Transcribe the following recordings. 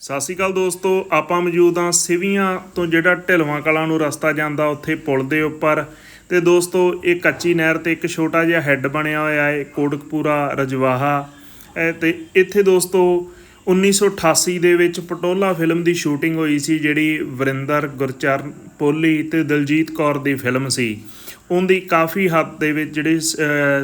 ਸਤਿ ਸ਼੍ਰੀ ਅਕਾਲ ਦੋਸਤੋ, ਆਪਾਂ ਮੌਜੂਦ ਹਾਂ ਸਿਵੀਆਂ ਤੋਂ ਜਿਹੜਾ ਢਿਲਵਾਂ ਕਲਾਂ ਨੂੰ ਰਸਤਾ ਜਾਂਦਾ ਉੱਥੇ ਪੁਲ ਦੇ ਉੱਪਰ। ਤੇ ਦੋਸਤੋ, ਇਹ ਕੱਚੀ ਨਹਿਰ ਤੇ ਇੱਕ ਛੋਟਾ ਜਿਹਾ ਹੈੱਡ ਬਣਿਆ ਹੋਇਆ ਹੈ, ਕੋਟਕਪੂਰਾ ਰਜਵਾਹਾ। ਇਹ ਤੇ ਇੱਥੇ ਦੋਸਤੋ 1988 ਦੇ ਵਿੱਚ ਪਟੋਲਾ ਫਿਲਮ ਦੀ ਸ਼ੂਟਿੰਗ ਹੋਈ ਸੀ, ਜਿਹੜੀ ਵਰਿੰਦਰ ਗੁਰਚਰਨ ਪੋਲੀ ਤੇ ਦਲਜੀਤ ਕੌਰ ਦੀ ਫਿਲਮ ਸੀ। ਉਹਦੀ ਕਾਫੀ ਹੱਦ ਦੇ ਵਿੱਚ ਜਿਹੜੇ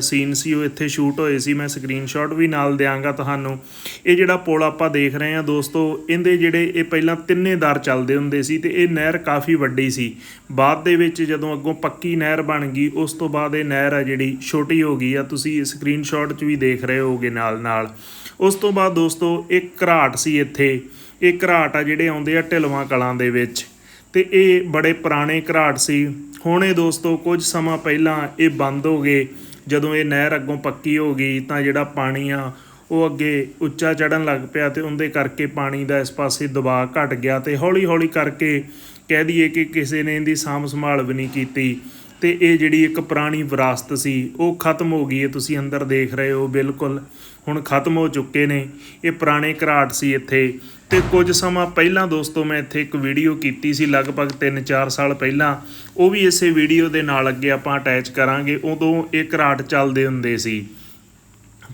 ਸੀਨ ਸੀ, ਉਹ ਇੱਥੇ ਸ਼ੂਟ ਹੋਏ ਸੀ। ਮੈਂ ਸਕਰੀਨਸ਼ਾਟ ਵੀ ਨਾਲ ਦਿਆਂਗਾ ਤੁਹਾਨੂੰ। ਇਹ ਜਿਹੜਾ ਪੁਲ ਆਪਾਂ ਦੇਖ ਰਹੇ ਹਾਂ ਦੋਸਤੋ, ਇਹਦੇ ਜਿਹੜੇ ਇਹ ਪਹਿਲਾਂ ਤਿੰਨੇ ਦਰ ਚੱਲਦੇ ਹੁੰਦੇ ਸੀ ਤੇ ਇਹ ਨਹਿਰ ਕਾਫੀ ਵੱਡੀ ਸੀ। ਬਾਅਦ ਦੇ ਵਿੱਚ ਜਦੋਂ ਅੱਗੋਂ ਪੱਕੀ ਨਹਿਰ ਬਣ ਗਈ, ਉਸ ਤੋਂ ਬਾਅਦ ਇਹ ਨਹਿਰ ਆ ਜਿਹੜੀ ਛੋਟੀ ਹੋ ਗਈ ਆ। ਤੁਸੀਂ ਸਕਰੀਨਸ਼ਾਟ 'ਚ ਵੀ ਦੇਖ ਰਹੇ ਹੋਗੇ ਨਾਲ ਨਾਲ ਉਸ ਤੋਂ ਬਾਅਦ ਦੋਸਤੋ, ਇੱਕ ਘਰਾਟ ਸੀ ਇੱਥੇ। ਇਹ ਘਰਾਟ ਆ ਜਿਹੜੇ ਆਉਂਦੇ ਆ ਢਿਲਵਾਂ ਕਲਾਂ ਦੇ ਵਿੱਚ। ਤੇ ਇਹ ਬੜੇ ਪੁਰਾਣੇ ਘਰਾਟ ਸੀ। ਹੁਣੇ ਦੋਸਤੋ ਕੁਝ ਸਮਾਂ ਪਹਿਲਾਂ ਇਹ ਬੰਦ ਹੋ ਗਏ। ਜਦੋਂ ਇਹ ਨਹਿਰ ਅੱਗੋਂ ਪੱਕੀ ਹੋ ਗਈ ਤਾਂ ਜਿਹੜਾ ਪਾਣੀ ਆ, ਉਹ ਅੱਗੇ ਉੱਚਾ ਚੜਨ ਲੱਗ ਪਿਆ ਤੇ ਉਹਦੇ ਕਰਕੇ ਪਾਣੀ ਦਾ ਇਸ ਪਾਸੇ ਦਬਾਅ ਘਟ ਗਿਆ ਤੇ ਹੌਲੀ ਹੌਲੀ ਕਰਕੇ ਕਹਿ ਦਈਏ ਕਿ ਕਿਸੇ ਨੇ ਇਹਦੀ ਸਾਂਭ ਸੰਭਾਲ ਵੀ ਨਹੀਂ ਕੀਤੀ। ਤੇ ਇਹ ਜਿਹੜੀ ਇੱਕ ਪੁਰਾਣੀ ਵਿਰਾਸਤ ਸੀ, ਉਹ ਖਤਮ ਹੋ ਗਈ ਹੈ। ਤੁਸੀਂ ਅੰਦਰ ਦੇਖ ਰਹੇ ਹੋ, ਬਿਲਕੁਲ ਹੁਣ ਖਤਮ ਹੋ ਚੁੱਕੇ ਨੇ। ਇਹ ਪੁਰਾਣੇ ਘਰਾਟ ਸੀ ਇੱਥੇ। ਤੇ ਕੁਝ ਸਮਾਂ ਪਹਿਲਾਂ ਦੋਸਤੋ, ਮੈਂ ਇੱਥੇ ਇੱਕ ਵੀਡੀਓ ਕੀਤੀ ਸੀ, ਲਗਭਗ 3-4 ਸਾਲ ਪਹਿਲਾਂ। ਉਹ ਵੀ ਇਸੇ ਵੀਡੀਓ ਦੇ ਨਾਲ ਅੱਗੇ ਆਪਾਂ ਅਟੈਚ ਕਰਾਂਗੇ। ਉਦੋਂ ਇਹ ਘਰਾਟ ਚੱਲਦੇ ਹੁੰਦੇ ਸੀ।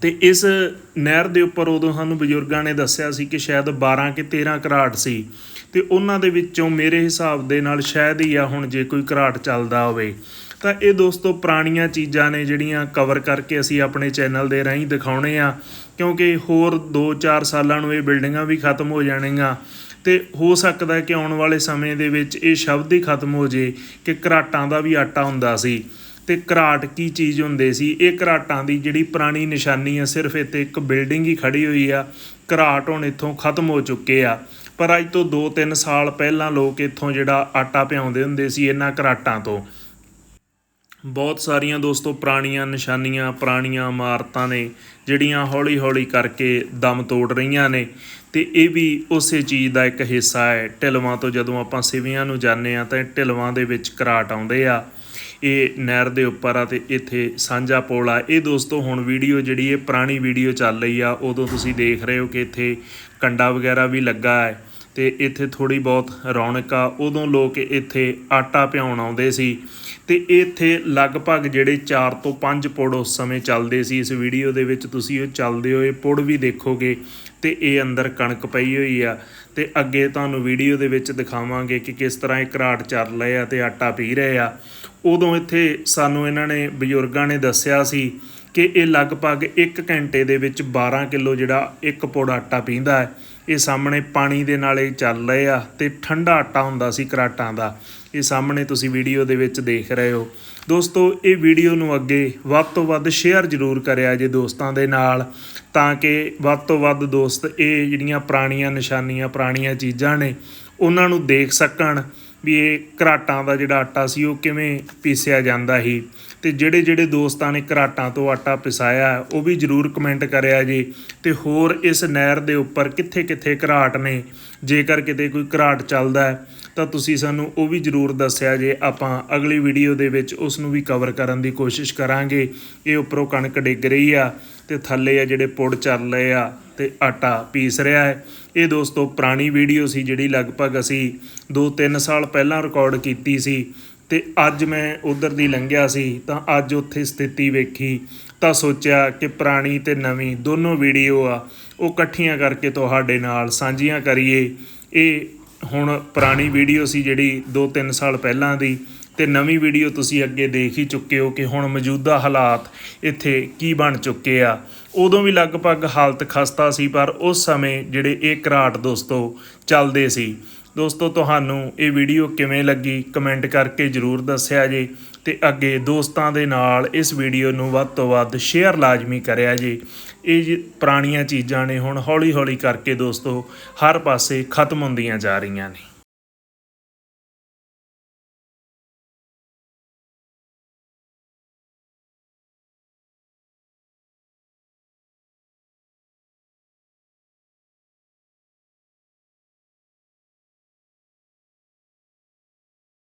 ਤੇ ਇਸ ਨਹਿਰ ਦੇ ਉੱਪਰ ਉਦੋਂ ਸਾਨੂੰ ਬਜ਼ੁਰਗਾਂ ਨੇ ਦੱਸਿਆ ਸੀ ਕਿ ਸ਼ਾਇਦ 12 ਕਿ 13 ਘਰਾਟ ਸੀ। ਤੇ ਉਹਨਾਂ ਦੇ ਵਿੱਚੋਂ ਮੇਰੇ ਹਿਸਾਬ ਦੇ ਨਾਲ ਸ਼ਾਇਦ ਹੀ ਆ ਹੁਣ ਜੇ ਕੋਈ ਘਰਾਟ ਚੱਲਦਾ ਹੋਵੇ। ਤਾਂ ਇਹ ਦੋਸਤੋ ਪੁਰਾਣੀਆਂ ਚੀਜ਼ਾਂ ਨੇ ਜਿਹੜੀਆਂ ਕਵਰ ਕਰਕੇ ਅਸੀਂ ਆਪਣੇ ਚੈਨਲ ਦੇ ਰਾਹੀਂ ਦਿਖਾਉਣੇ ਆ। ਕਿਉਂਕਿ ਹੋਰ 2-4 ਸਾਲਾਂ ਨੂੰ ਇਹ ਬਿਲਡਿੰਗਾਂ ਵੀ ਖਤਮ ਹੋ ਜਾਣਗੀਆਂ ਤੇ ਹੋ ਸਕਦਾ ਕਿ ਆਉਣ ਵਾਲੇ ਸਮੇਂ ਦੇ ਵਿੱਚ ਇਹ ਸ਼ਬਦ ਹੀ ਖਤਮ ਹੋ ਜੇ ਕਿ ਘਰਾਟਾਂ ਦਾ ਵੀ ਆਟਾ ਹੁੰਦਾ ਸੀ। ਤੇ ਘਰਾਟ ਕੀ ਚੀਜ਼ ਹੁੰਦੇ ਸੀ? ਇਹ ਘਰਾਟਾਂ ਦੀ ਜਿਹੜੀ ਪੁਰਾਣੀ ਨਿਸ਼ਾਨੀ ਆ, ਸਿਰਫ ਇੱਥੇ ਇੱਕ ਬਿਲਡਿੰਗ ਹੀ ਖੜੀ ਹੋਈ ਆ। ਘਰਾਟ ਹੁਣ ਇੱਥੋਂ ਖਤਮ ਹੋ ਚੁੱਕੇ ਆ। ਪਰ ਅੱਜ ਤੋਂ 2-3 ਸਾਲ ਪਹਿਲਾਂ ਲੋਕ ਇੱਥੋਂ ਜਿਹੜਾ ਆਟਾ ਪਿਆਉਂਦੇ ਹੁੰਦੇ ਸੀ ਇਹਨਾਂ ਘਰਾਟਾਂ ਤੋਂ। ਬਹੁਤ ਸਾਰੀਆਂ ਦੋਸਤੋ ਪੁਰਾਣੀਆਂ ਨਿਸ਼ਾਨੀਆਂ, ਪੁਰਾਣੀਆਂ ਇਮਾਰਤਾਂ ਨੇ, ਜਿਹੜੀਆਂ ਹੌਲੀ-ਹੌਲੀ ਕਰਕੇ ਦਮ ਤੋੜ ਰਹੀਆਂ ਨੇ। ਤੇ ਇਹ ਵੀ ਉਸੇ ਚੀਜ਼ ਦਾ ਇੱਕ ਹਿੱਸਾ ਹੈ। ਢਿਲਵਾਂ ਤੋਂ ਜਦੋਂ ਆਪਾਂ ਸਿਵਿਆਂ ਨੂੰ ਜਾਂਦੇ ਆ ਤਾਂ ਢਿਲਵਾਂ ਦੇ ਵਿੱਚ ਘਰਾਟ ਆਉਂਦੇ ਆ। ਇਹ ਨਹਿਰ ਦੇ ਉੱਪਰ ਆ ਤੇ ਇੱਥੇ ਸਾਂਝਾ ਪੁਲ ਆ। ਇਹ ਦੋਸਤੋ, ਹੁਣ ਵੀਡੀਓ ਜਿਹੜੀ ਇਹ ਪੁਰਾਣੀ ਵੀਡੀਓ ਚੱਲ ਰਹੀ ਆ, ਉਦੋਂ ਤੁਸੀਂ ਦੇਖ ਰਹੇ ਹੋ ਕਿ ਇੱਥੇ ਕੰਡਾ ਵਗੈਰਾ ਵੀ ਲੱਗਾ ਹੈ। ਤੇ ਇੱਥੇ ਥੋੜੀ ਬਹੁਤ ਰੌਣਕ ਆ। ਉਦੋਂ ਲੋਕ ਇੱਥੇ ਆਟਾ ਪਿਆਉਣ ਆਉਂਦੇ ਸੀ ਤੇ ਇੱਥੇ ਲਗਭਗ ਜਿਹੜੇ 4 ਤੋਂ 5 ਪੁੜ ਉਸ ਸਮੇਂ ਚੱਲਦੇ ਸੀ। ਇਸ ਵੀਡੀਓ ਦੇ ਵਿੱਚ ਤੁਸੀਂ ਉਹ ਚੱਲਦੇ ਹੋਏ ਪੁੜ ਵੀ ਦੇਖੋਗੇ ਤੇ ਇਹ ਅੰਦਰ ਕਣਕ ਪਈ ਹੋਈ ਆ। ਤੇ ਅੱਗੇ ਤੁਹਾਨੂੰ ਵੀਡੀਓ ਦੇ ਵਿੱਚ ਦਿਖਾਵਾਂਗੇ ਕਿ ਕਿਸ ਤਰ੍ਹਾਂ ਇਹ ਘਰਾਟ ਚੱਲ ਰਹੇ ਆ ਤੇ ਆਟਾ ਪੀ ਰਹੇ ਆ। ਉਦੋਂ ਇੱਥੇ ਸਾਨੂੰ ਇਹਨਾਂ ਨੇ, ਬਜ਼ੁਰਗਾਂ ਨੇ ਦੱਸਿਆ ਸੀ ਕਿ ਇਹ ਲਗਭਗ 1 ਘੰਟੇ ਦੇ ਵਿੱਚ 12 ਕਿਲੋ ਜਿਹੜਾ ਇੱਕ ਪੁੜ ਆਟਾ ਪੀਂਦਾ ਹੈ। ਇਹ ਸਾਹਮਣੇ ਪਾਣੀ ਦੇ ਨਾਲ ਇਹ ਚੱਲ ਰਹੇ ਆ ਤੇ ਠੰਡਾ ਆਟਾ ਹੁੰਦਾ ਸੀ ਕਰਾਟਾਂ ਦਾ। ਇਹ ਸਾਹਮਣੇ ਤੁਸੀਂ ਵੀਡੀਓ ਦੇ ਵਿੱਚ ਦੇਖ ਰਹੇ ਹੋ। ਦੋਸਤੋ, ਇਹ ਵੀਡੀਓ ਨੂੰ ਅੱਗੇ ਵੱਧ ਤੋਂ ਵੱਧ ਸ਼ੇਅਰ ਜ਼ਰੂਰ ਕਰਿਆ ਜੇ ਦੋਸਤਾਂ ਦੇ ਨਾਲ, ਤਾਂ ਕਿ ਵੱਧ ਤੋਂ ਵੱਧ ਦੋਸਤ ਇਹ ਜਿਹੜੀਆਂ ਪੁਰਾਣੀਆਂ ਨਿਸ਼ਾਨੀਆਂ, ਪੁਰਾਣੀਆਂ ਚੀਜ਼ਾਂ ਨੇ, ਉਹਨਾਂ ਨੂੰ ਦੇਖ ਸਕਣ। ਵੀ ਇਹ ਘਰਾਟਾਂ ਦਾ ਜਿਹੜਾ ਆਟਾ ਸੀ, ਉਹ ਕਿਵੇਂ ਪੀਸਿਆ ਜਾਂਦਾ ਸੀ। ਤੇ ਜਿਹੜੇ ਜਿਹੜੇ ਦੋਸਤਾਂ ਨੇ ਘਰਾਟਾਂ ਤੋਂ ਆਟਾ ਪਿਸਾਇਆ, ਉਹ ਵੀ ਜਰੂਰ ਕਮੈਂਟ ਕਰਿਆ ਜੀ। ਤੇ ਹੋਰ ਇਸ ਨਹਿਰ ਦੇ ਉੱਪਰ ਕਿੱਥੇ ਕਿੱਥੇ ਘਰਾਟ ਨੇ? ਜੇਕਰ ਕਿਤੇ ਕੋਈ ਘਰਾਟ ਚੱਲਦਾ ਤਾਂ ਤੁਸੀਂ ਸਾਨੂੰ ਉਹ ਵੀ ਜਰੂਰ ਦੱਸਿਆ ਜੇ ਆਪਾਂ ਅਗਲੀ ਵੀਡੀਓ ਦੇ ਵਿੱਚ ਉਸ ਨੂੰ ਵੀ ਕਵਰ ਕਰਨ ਦੀ ਕੋਸ਼ਿਸ਼ ਕਰਾਂਗੇ। ਇਹ ਉੱਪਰੋਂ ਕਣਕ ਡਿੱਗ ਰਹੀ ਆ ਤੇ ਥੱਲੇ ਆ ਜਿਹੜੇ ਪੁੜ ਚੱਲ ਰਹੇ ਆ ਤੇ ਆਟਾ ਪੀਸ ਰਿਹਾ ਹੈ। ਇਹ ਦੋਸਤੋ ਪੁਰਾਣੀ ਵੀਡੀਓ ਸੀ ਜਿਹੜੀ ਲਗਭਗ ਅਸੀਂ 2-3 ਸਾਲ ਪਹਿਲਾਂ ਰਿਕਾਰਡ ਕੀਤੀ ਸੀ ਤੇ ਅੱਜ ਮੈਂ ਉਧਰ ਦੀ ਲੰਘਿਆ ਸੀ ਤਾਂ ਅੱਜ ਉੱਥੇ ਸਥਿਤੀ ਵੇਖੀ ਤਾਂ ਸੋਚਿਆ ਕਿ ਪੁਰਾਣੀ ਤੇ ਨਵੀਂ ਦੋਨੋਂ ਵੀਡੀਓ ਆ, ਉਹ ਇਕੱਠੀਆਂ ਕਰਕੇ ਤੁਹਾਡੇ ਨਾਲ ਸਾਂਝੀਆਂ ਕਰੀਏ। ਇਹ ਹੁਣ ਪੁਰਾਣੀ ਵੀਡੀਓ ਸੀ ਜਿਹੜੀ 2-3 ਸਾਲ ਪਹਿਲਾਂ ਦੀ, ਤੇ ਨਵੀਂ ਵੀਡੀਓ ਤੁਸੀਂ ਅੱਗੇ ਦੇਖ ਹੀ ਚੁੱਕੇ ਹੋ ਕਿ ਹੁਣ ਮੌਜੂਦਾ ਹਾਲਾਤ ਇੱਥੇ ਕੀ ਬਣ ਚੁੱਕੇ ਆ। ਉਦੋਂ ਵੀ ਲਗਭਗ ਹਾਲਤ ਖਸਤਾ ਸੀ, ਪਰ ਉਸ ਸਮੇਂ ਜਿਹੜੇ ਇਹ ਘਰਾਟ ਦੋਸਤੋ ਚੱਲਦੇ ਸੀ। ਦੋਸਤੋ, ਤੁਹਾਨੂੰ ਇਹ ਵੀਡੀਓ ਕਿਵੇਂ ਲੱਗੀ? ਕਮੈਂਟ ਕਰਕੇ ਜਰੂਰ ਦੱਸਿਆ ਜੇ। ਤੇ ਅੱਗੇ ਦੋਸਤਾਂ ਦੇ ਨਾਲ ਇਸ ਵੀਡੀਓ ਨੂੰ ਵੱਧ ਤੋਂ ਵੱਧ ਸ਼ੇਅਰ ਲਾਜ਼ਮੀ ਕਰਿਆ ਜੇ। ਇਹ ਪੁਰਾਣੀਆਂ ਚੀਜ਼ਾਂ ਨੇ ਹੁਣ ਹੌਲੀ ਹੌਲੀ ਕਰਕੇ ਦੋਸਤੋ, ਹਰ ਪਾਸੇ ਖਤਮ ਹੁੰਦੀਆਂ ਜਾ ਰਹੀਆਂ ਨੇ।